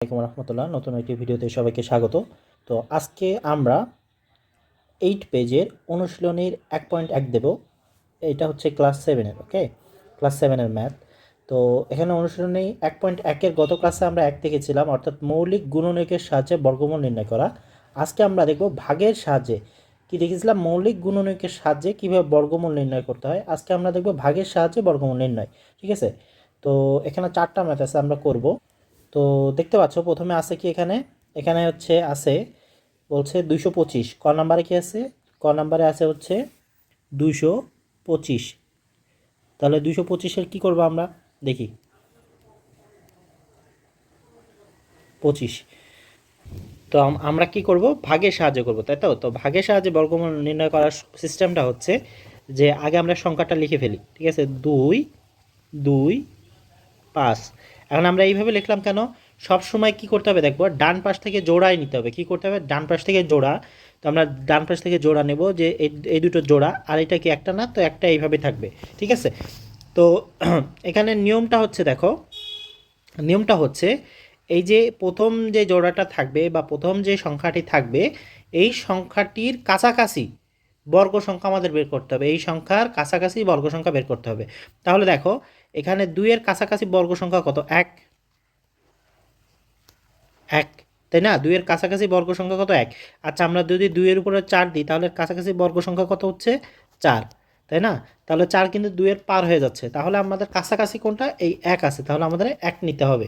আসসালামাইকুম রহমতুল্লাহ, নতুন একটি ভিডিওতে সবাইকে স্বাগত। তো আজকে আমরা এইট পেজের অনুশীলনীর এক পয়েন্ট এক দেব। এটা হচ্ছে ক্লাস সেভেনের ওকে ক্লাস সেভেনের ম্যাথ তো এখানে অনুশীলনী এক পয়েন্ট একের গত ক্লাসে আমরা এক দেখেছিলাম, অর্থাৎ মৌলিক গুণনীয়কের সাহায্যে বর্গমূল নির্ণয় করা। আজকে আমরা দেখব ভাগের সাহায্যে কি দেখেছিলাম, মৌলিক গুণনীয়কের সাহায্যে কীভাবে বর্গমূল নির্ণয় করতে হয়। আজকে আমরা দেখব ভাগের সাহায্যে বর্গমূল নির্ণয়, ঠিক আছে? তো এখানে চারটা ম্যাথ আছে, আমরা করব। তো দেখতে পাচ্ছ, প্রথমে আছে কি এখানে? এখানে হচ্ছে আছে, বলছে দুইশো পঁচিশ। ক নাম্বারে কি আছে? ক নাম্বারে আছে হচ্ছে দুইশো পঁচিশ। তাহলে দুইশো পঁচিশের কী করব আমরা? দেখি। পঁচিশ। তো আমরা কি করব? ভাগের সাহায্য করব, তাই তো? তো ভাগের সাহায্যে বর্গমূল নির্ণয় করার সিস্টেমটা হচ্ছে যে আগে আমরা সংখ্যাটা লিখে ফেলি, ঠিক আছে? দুই দুই, পাঁচ। এখন আমরা এইভাবে লিখলাম কেন? সব সময় কি করতে হবে দেখব, ডান পাশ থেকে জোড়াই নিতে হবে। কি করতে হবে? ডান পাশ থেকে জোড়া। তো আমরা ডান পাশ থেকে জোড়া নেব যে এই দুটো জোড়া, আর এটা কি একটা না? তো একটা এইভাবে থাকবে, ঠিক আছে? তো এখানে নিয়মটা হচ্ছে দেখো, নিয়মটা হচ্ছে এই যে প্রথম যে জোড়াটা থাকবে বা প্রথম যে সংখ্যাটি থাকবে, এই সংখ্যাটির কাছাকাছি বর্গ সংখ্যা আমাদের বের করতে হবে। এই সংখ্যার কাছাকাছি বর্গ সংখ্যা বের করতে হবে। তাহলে দেখো, এখানে দুইয়ের কাছাকাছি বর্গ সংখ্যা কত? এক। এক। তাই না? দুইয়ের কাছাকাছি বর্গ সংখ্যা কত? এক। আচ্ছা আমরা যদি দুইয়ের উপরে চার দিই, তাহলে কাছাকাছি বর্গ সংখ্যা কত হচ্ছে? চার। তাই না? তাহলে চার কিন্তু দুইয়ের পার হয়ে যাচ্ছে। তাহলে আমাদের কাছাকাছি কোনটা? এই এক আছে। তাহলে আমাদের এক নিতে হবে।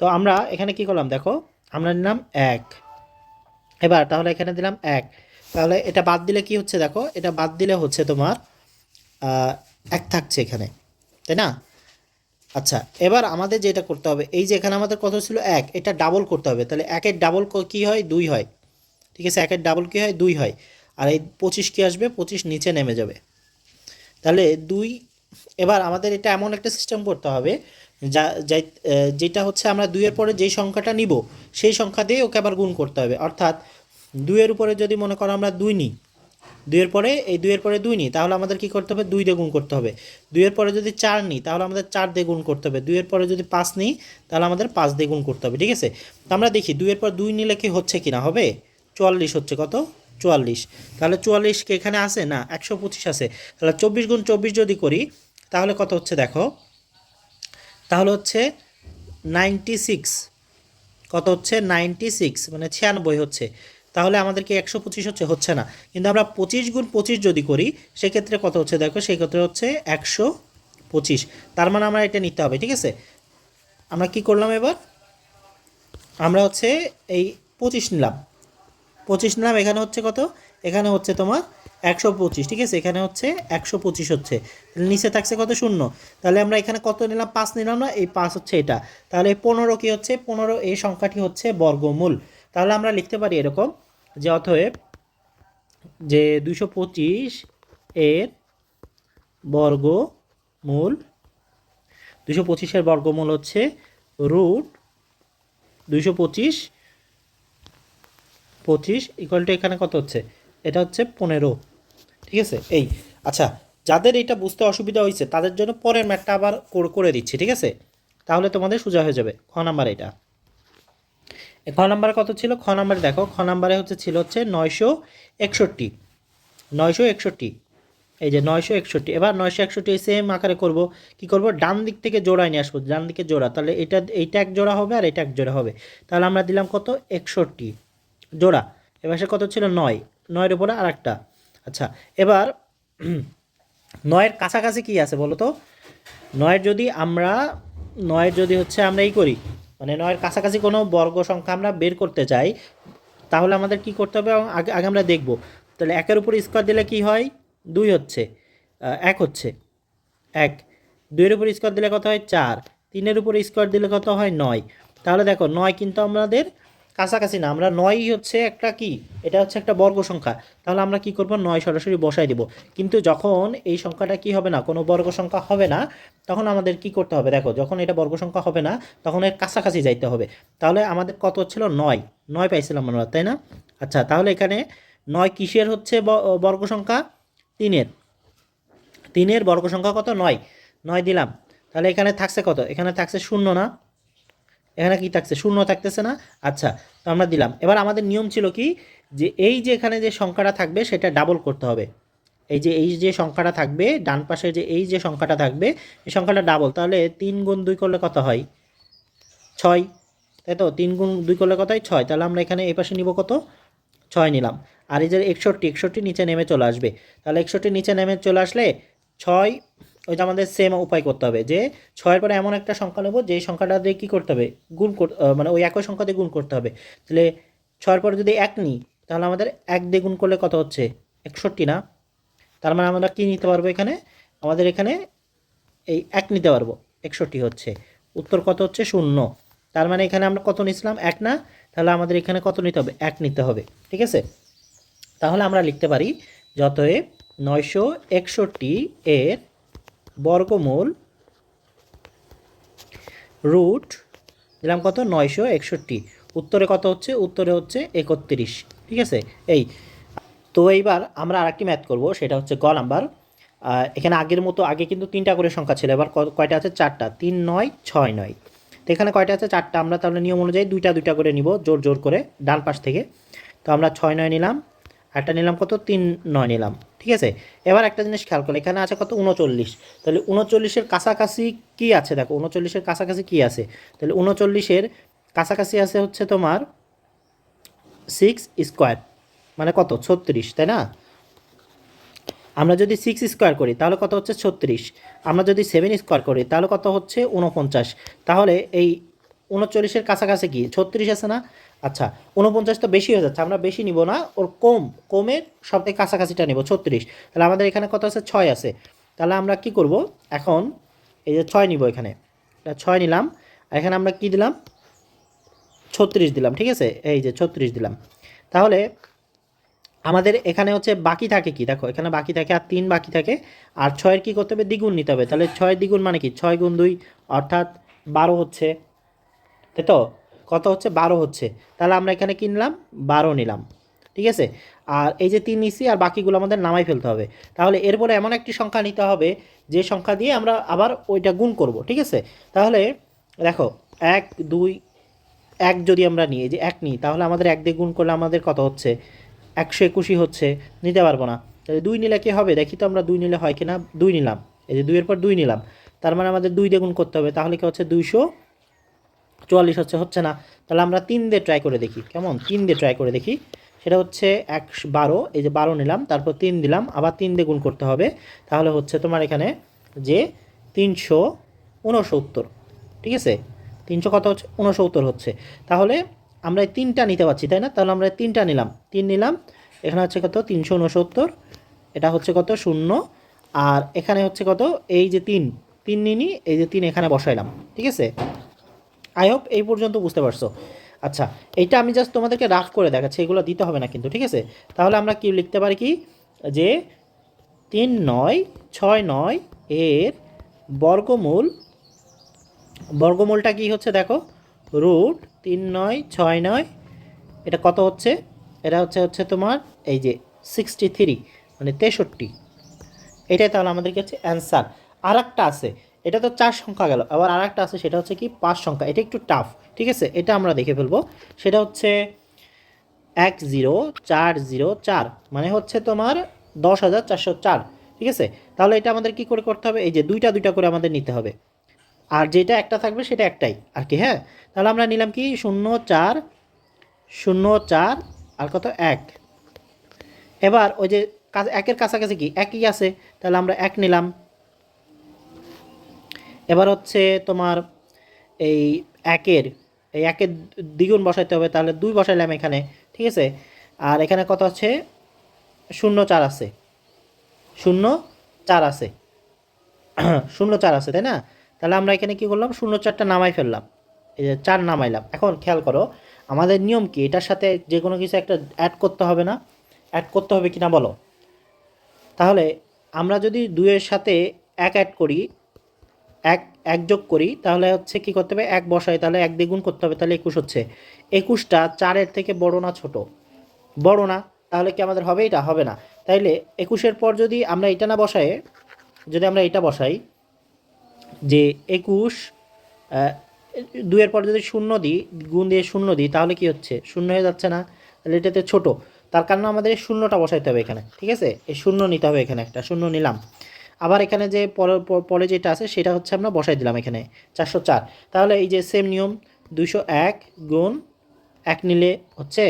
তো আমরা এখানে কি করলাম? দেখো, আমরা নিলাম এক। এবার তাহলে এখানে দিলাম এক। তাহলে এটা বাদ দিলে কি হচ্ছে দেখো, এটা বাদ দিলে হচ্ছে তোমার এক থাকছে এখানে, তাই না? আচ্ছা এবার আমাদের যেটা করতে হবে, এই যে এখানে আমাদের কত ছিল? এক, এটা ডাবল করতে হবে, তাহলে একের ডাবল কী হয়? দুই হয়, ঠিক আছে? একের ডাবল কী হয়? দুই হয়, আর এই পঁচিশ কী আসবে? পঁচিশ নিচে নেমে যাবে, তাহলে দুই, এবার আমাদের এটা এমন একটা সিস্টেম করতে হবে, যা যেটা হচ্ছে আমরা দুইয়ের পরে যেই সংখ্যাটা নিব, সেই সংখ্যা দিয়ে ওকে আবার গুণ করতে হবে, অর্থাৎ দুইয়ের উপরে যদি মনে করো আমরা দুই নিই, দুইয়ের পরে, এই দুইয়ের পরে দুই নিই, তাহলে আমাদের কি করতে হবে? দুই দিয়ে গুণ করতে হবে। দুইয়ের পরে যদি চার নিই, তাহলে আমাদের চার দিয়ে গুণ করতে হবে। দুইয়ের পরে যদি পাঁচ নিই, তাহলে আমাদের পাঁচ দিয়ে গুণ করতে হবে, ঠিক আছে? তো আমরা দেখি, দুইয়ের পর দুই নিলে কি হচ্ছে কি না হবে? চুয়াল্লিশ হচ্ছে কত? চুয়াল্লিশ। তাহলে চুয়াল্লিশ কি এখানে আছে? না, একশো পঁচিশ আছে। তাহলে চব্বিশ গুণ চব্বিশ যদি করি, তাহলে কত হচ্ছে দেখো? তাহলে হচ্ছে নাইনটি সিক্স। কত হচ্ছে? নাইনটি সিক্স মানে ছিয়ানব্বই হচ্ছে। তাহলে আমাদেরকে একশো পঁচিশ হচ্ছে হচ্ছে না। কিন্তু আমরা পঁচিশ গুণ পঁচিশ যদি করি, সেক্ষেত্রে কত হচ্ছে দেখো, সেক্ষেত্রে হচ্ছে একশো পঁচিশ। তার মানে আমরা এটা নিতে হবে, ঠিক আছে? আমরা কি করলাম এবার? আমরা হচ্ছে এই পঁচিশ নিলাম। পঁচিশ নিলাম, এখানে হচ্ছে কত? এখানে হচ্ছে তোমার একশো পঁচিশ, ঠিক আছে? এখানে হচ্ছে একশো পঁচিশ হচ্ছে। নিচে থাকছে কত? শূন্য। তাহলে আমরা এখানে কত নিলাম? পাঁচ নিলাম না, এই পাঁচ হচ্ছে এটা। তাহলে পনেরো কি হচ্ছে? পনেরো, এই সংখ্যাটি হচ্ছে বর্গমূল। তাহলে আমরা লিখতে পারি এরকম যে অতএব যে দুশো পঁচিশ এর বর্গমূল দুশো পঁচিশের বর্গমূল হচ্ছে রুট দুশো পঁচিশ পঁচিশ ইকুয়াল টু এখানে কত হচ্ছে? এটা হচ্ছে পনেরো। ঠিক আছে? এই আচ্ছা যাদের এটা বুঝতে অসুবিধা হয়েছে, তাদের জন্য পরের ম্যাটটা আবার কর- দিচ্ছি, ঠিক আছে? তাহলে তোমাদের সোজা হয়ে যাবে খ নাম্বার এটা? খ নাম্বারে কত ছিল? খ নাম্বারে দেখো, খ নাম্বারে হচ্ছে ছিল হচ্ছে নয়শো একষট্টি। নয়শো একষট্টি। এই যে নয়শো একষট্টি। এবার নয়শো একষট্টি সেম আকারে করব। কি করব? ডান দিক থেকে জোড়ায় নিয়ে আসব। ডান দিকে জোড়া। তাহলে এটা, এইটা এক জোড়া হবে আর এটা এক জোড়া হবে। তাহলে আমরা দিলাম কত? একষট্টি। জোড়া। এবার সে কত ছিল? নয়। নয়ের উপরে আর একটা আচ্ছা এবার নয়ের কাছাকাছি কি আছে বলো তো? নয়ের যদি আমরা, নয়ের যদি হচ্ছে আমরা এই করি মানে নয়ের কাছাকাছি কোনো বর্গ সংখ্যা আমরা বের করতে চাই, তাহলে আমাদের কি করতে হবে? এবং আগে আগে আমরা দেখব। তাহলে একের উপর স্কোয়ার দিলে কি হয়? দুই হচ্ছে। এক হচ্ছে। এক। দুইয়ের উপর স্কোয়ার দিলে কত হয়? চার। তিনের উপর স্কোয়ার দিলে কত হয়? নয়। তাহলে দেখো, নয় কিন্তু আমাদের কাছাকাছি না। আমরা নয়ই হচ্ছে একটা কি? এটা হচ্ছে একটা বর্গ সংখ্যা। তাহলে আমরা কি করব? নয় সরাসরি বসাই দিব। কিন্তু যখন এই সংখ্যাটা কি হবে না, কোনো বর্গ সংখ্যা হবে না, তখন আমাদের কি করতে হবে? দেখো, যখন এটা বর্গ সংখ্যা হবে না, তখন এর কাছাকাছি যাইতে হবে। তাহলে আমাদের কত হচ্ছিল? নয়। নয় পাইছিলাম আমরা, তাই না? আচ্ছা তাহলে এখানে নয় কিসের হচ্ছে বর্গ সংখ্যা? তিনের। তিনের বর্গ সংখ্যা কত? নয়। নয় দিলাম। তাহলে এখানে থাকছে কত? এখানে থাকছে শূন্য না? এখানে কি থাকছে? শূন্য থাকতেছে না? আচ্ছা তো আমরা দিলাম। এবার আমাদের নিয়ম ছিল কি? যে এই যে এখানে যে সংখ্যাটা থাকবে, সেটা ডাবল করতে হবে। এই যে এই যে সংখ্যাটা থাকবে, ডান পাশে যে এই যে সংখ্যাটা থাকবে, এই সংখ্যাটা ডাবল তাহলে তিন গুণ দুই করলে কত হয়? ছয়। তাই তো? তিন গুণ দুই করলে কত হয়? ছয়। তাহলে আমরা এখানে এই পাশে নিব কত? ছয় নিলাম। আর এই যে একষট্টি একষট্টি নিচে নেমে চলে আসবে। তাহলে একষট্টি নিচে নেমে চলে আসলে ছয় ওই যে আমাদের সেম উপায় করতে হবে যে ছয়ের পরে এমন একটা সংখ্যা নেব যেই সংখ্যাটা দিয়ে কী করতে হবে? গুণ মানে ওই একই সংখ্যা দিয়ে গুণ করতে হবে। তাহলে ছয়ের পরে যদি এক নিই, তাহলে আমাদের এক দিয়ে গুণ করলে কত হচ্ছে? একষট্টি না? তার মানে আমরা কী নিতে পারব এখানে? আমাদের এখানে এই এক নিতে পারব, একষট্টি হচ্ছে। উত্তর কত হচ্ছে? শূন্য। তার মানে এখানে আমরা কত নিছিলাম এক না? তাহলে আমাদের এখানে কত নিতে হবে? এক নিতে হবে, ঠিক আছে? তাহলে আমরা লিখতে পারি, যতএব নয়শো একষট্টি এর বর্গমূল রুট, দিলাম কত? নয়শো একষট্টি। উত্তরে কত হচ্ছে? উত্তরে হচ্ছে একত্রিশ। ঠিক আছে? এই, তো এইবার আমরা আরেকটি ম্যাথ করব, সেটা হচ্ছে গ নাম্বার। এখানে আগের মতো, আগে কিন্তু তিনটা করে সংখ্যা ছিল, এবার ক- কয়টা আছে? চারটা। তিন নয়, ছয় নয়। তো এখানে কয়টা আছে? চারটা। আমরা তাহলে নিয়ম অনুযায়ী দুইটা দুইটা করে নিব, জোর জোর করে ডান পাশ থেকে। তো আমরা ছয় নয় নিলাম একটা নিলাম কত? তিন, নয় নিলাম। ঠিক আছে? এবার একটা জিনিস খেয়াল করলে এখানে আছে কত? উনচল্লিশ। তাহলে উনচল্লিশের কাছাকাছি কি আছে? দেখো, উনচল্লিশের কাছাকাছি কি আছে? তাহলে উনচল্লিশের কাছাকাছি আছে হচ্ছে তোমার সিক্স স্কোয়ার মানে কত? ছত্রিশ, তাই না? আমরা যদি সিক্স স্কোয়ার করি, তাহলে কত হচ্ছে? ছত্রিশ। আমরা যদি সেভেন স্কোয়ার করি, তাহলে কত হচ্ছে? উনপঞ্চাশ। তাহলে এই উনচল্লিশের কাছাকাছি কি? ছত্রিশ আছে না? আচ্ছা উনপঞ্চাশ তো বেশি হয়ে যাচ্ছে, আমরা বেশি নিব না, ওর কম, কমের সব থেকে কাছাকাছিটা নেব, ছত্রিশ। তাহলে আমাদের এখানে কত আছে? ছয় আছে। তাহলে আমরা কি করব? এখন এই যে ছয় নিব এখানে। ছয় নিলাম, এখানে আমরা কি দিলাম? ছত্রিশ দিলাম, ঠিক আছে? এই যে ছত্রিশ দিলাম। তাহলে আমাদের এখানে হচ্ছে বাকি থাকে কি? দেখো, এখানে বাকি থাকে আর তিন বাকি থাকে। আর ছয়ের কি করতে হবে? দ্বিগুণ নিতে হবে। তাহলে ছয় দ্বিগুণ মানে কি? ছয় গুণ দুই, অর্থাৎ বারো হচ্ছে। তাই তো? কত হচ্ছে? বারো হচ্ছে। তাহলে আমরা এখানে কিনলাম বারো নিলাম। ঠিক আছে? আর এই যে তিন নিচ্ছি আর বাকিগুলো আমাদের নামাই ফেলতে হবে। তাহলে এরপরে এমন একটি সংখ্যা নিতে হবে, যে সংখ্যা দিয়ে আমরা আবার ওইটা গুণ করব। ঠিক আছে? তাহলে দেখো, এক, দুই, এক যদি আমরা নিই যে এক নিই, তাহলে আমাদের এক দিয়ে গুণ করলে আমাদের কত হচ্ছে? একশো একুশই হচ্ছে। নিতে পারব না। তাহলে দুই নিলে কি হবে? দেখি তো আমরা দুই নিলে হয় কি না দুই নিলাম। এই যে দুইয়ের পর দুই নিলাম। তার মানে আমাদের দুই দিয়ে গুণ করতে হবে। তাহলে কি হচ্ছে? দুইশো চুয়াল্লিশ হচ্ছে হচ্ছে না। তাহলে আমরা তিন দিয়ে ট্রাই করে দেখি। কেমন? তিন দিয়ে ট্রাই করে দেখি। সেটা হচ্ছে এক বারো, এই যে বারো নিলাম, তারপর তিন দিলাম, আবার তিন দিয়ে গুণ করতে হবে। তাহলে হচ্ছে তোমার এখানে যে তিনশো উনসত্তর ঠিক আছে? তিনশো কত হচ্ছে? উনসত্তর হচ্ছে। তাহলে আমরা এই তিনটা নিতে পারছি, তাই না? তাহলে আমরা তিনটা নিলাম। তিন নিলাম, এখানে হচ্ছে কত? তিনশো উনসত্তর এটা হচ্ছে কত? শূন্য। আর এখানে হচ্ছে কত? এই যে তিন তিন নিনি এই যে তিন এখানে বসাইলাম, ঠিক আছে? আই হোপ এই পর্যন্ত বুঝতে পারছ। আচ্ছা এইটা আমি জাস্ট তোমাদেরকে রাফ করে দেখাচ্ছি, এগুলো দিতে হবে না কিন্তু, ঠিক আছে? তাহলে আমরা কি লিখতে পারি কি? যে তিন নয়, ছয় নয় এর বর্গমূল, বর্গমূলটা কি হচ্ছে দেখো? রুট তিন নয়, ছয় নয়, এটা কত হচ্ছে? এটা হচ্ছে হচ্ছে তোমার এই যে সিক্সটি থ্রি মানে তেষট্টি। এটাই তাহলে আমাদের কাছে অ্যান্সার আর একটা আছে এটা তো চার সংখ্যা গেল। আবার আর একটা আছে, সেটা হচ্ছে কি পাঁচ সংখ্যা। এটা একটু টাফ ঠিক আছে? এটা আমরা দেখে ফেলব। সেটা হচ্ছে এক জিরো চার জিরো চার মানে হচ্ছে তোমার দশ হাজার চারশো চার, ঠিক আছে? তাহলে এটা আমাদের কি করে করতে হবে? এই যে দুইটা দুইটা করে আমাদের নিতে হবে। আর যেটা একটা থাকবে সেটা একটাই আর কি হ্যাঁ? তাহলে আমরা নিলাম কি শূন্য চার শূন্য চার, আর কত? এক। এবার ওই যে একের কাছাকাছি কি? একই আছে। তাহলে আমরা এক নিলাম। এবার হচ্ছে তোমার এই একের এই একের দ্বিগুণ বসাইতে হবে, তাহলে দুই বসাইলাম এখানে, ঠিক আছে? আর এখানে কত আছে? শূন্য চার আছে। শূন্য চার আছে। শূন্য চার আছে, তাই না? তাহলে আমরা এখানে কি করলাম? শূন্য চারটা নামাই ফেললাম। এই যে চার নামাইলাম। এখন খেয়াল করো, আমাদের নিয়ম কি? এটার সাথে যে কোনো কিছু একটা অ্যাড করতে হবে না? অ্যাড করতে হবে কি না বলো? তাহলে আমরা যদি দুইয়ের সাথে এক অ্যাড করি এক এক যোগ করি তাহলে হচ্ছে কি করতে হবে? এক বসাই তাহলে এক দ্বিগুণ করতে হবে তাহলে একুশ হচ্ছে। একুশটা চারের থেকে বড় না ছোট? বড় না তাহলে কি আমাদের হবে? এটা হবে না। তাইলে একুশের পর যদি আমরা এটা না বসাই যদি আমরা এটা বসাই যে একুশ আহ, দুইয়ের পর যদি শূন্য দিই গুণ দিয়ে শূন্য দিই তাহলে কি হচ্ছে? শূন্য হয়ে যাচ্ছে না? তাহলে এটাতে ছোট। তার কারণে আমাদের শূন্যটা বসাইতে হবে এখানে ঠিক আছে? এই শূন্য নিতে হবে এখানে একটা শূন্য নিলাম। আবার এখানে যে পরে যেটা আছে, সেটা হচ্ছে আমরা বসাই দিলাম এখানে চারশো চার। তাহলে এই যে সেম নিয়ম, দুইশো এক গুণ এক নিলে হচ্ছে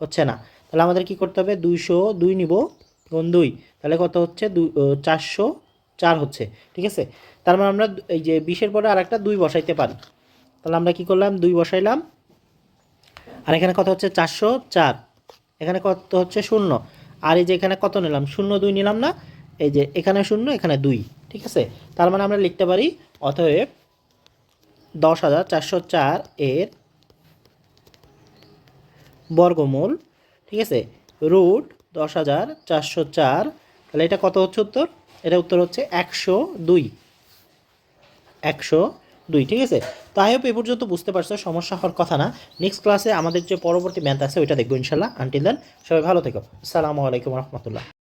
হচ্ছে না। তাহলে আমাদের কি করতে হবে? দুইশো দুই নিব গুণ দুই। তাহলে কত হচ্ছে? দু চারশো চার হচ্ছে। ঠিক আছে? তার মানে আমরা এই যে বিশের পরে আর একটা দুই বসাইতে পারি। তাহলে আমরা কি করলাম? দুই বসাইলাম। আর এখানে কত হচ্ছে? চারশো চার। এখানে কত হচ্ছে? শূন্য। আর এই যে এখানে কত নিলাম? শূন্য দুই নিলাম না? এই যে এখানে শূন্য, এখানে দুই, ঠিক আছে? তার মানে আমরা লিখতে পারি, অতএব দশ হাজার চারশো চার এর বর্গমূল, ঠিক আছে? রুট দশ হাজার চারশো চার, তাহলে এটা কত হচ্ছে উত্তর? এটা উত্তর হচ্ছে একশো দুই। একশো দুই, ঠিক আছে? তো আই হোপ এ পর্যন্ত বুঝতে পারছ, সমস্যা হওয়ার কথা না। নেক্সট ক্লাসে আমাদের যে পরবর্তী ম্যাথ আছে, ওইটা দেখব ইনশাল্লাহ। আনটিল দেন সবাই ভালো থেকো। আসসালামু আলাইকুম রহমতুল্লাহ।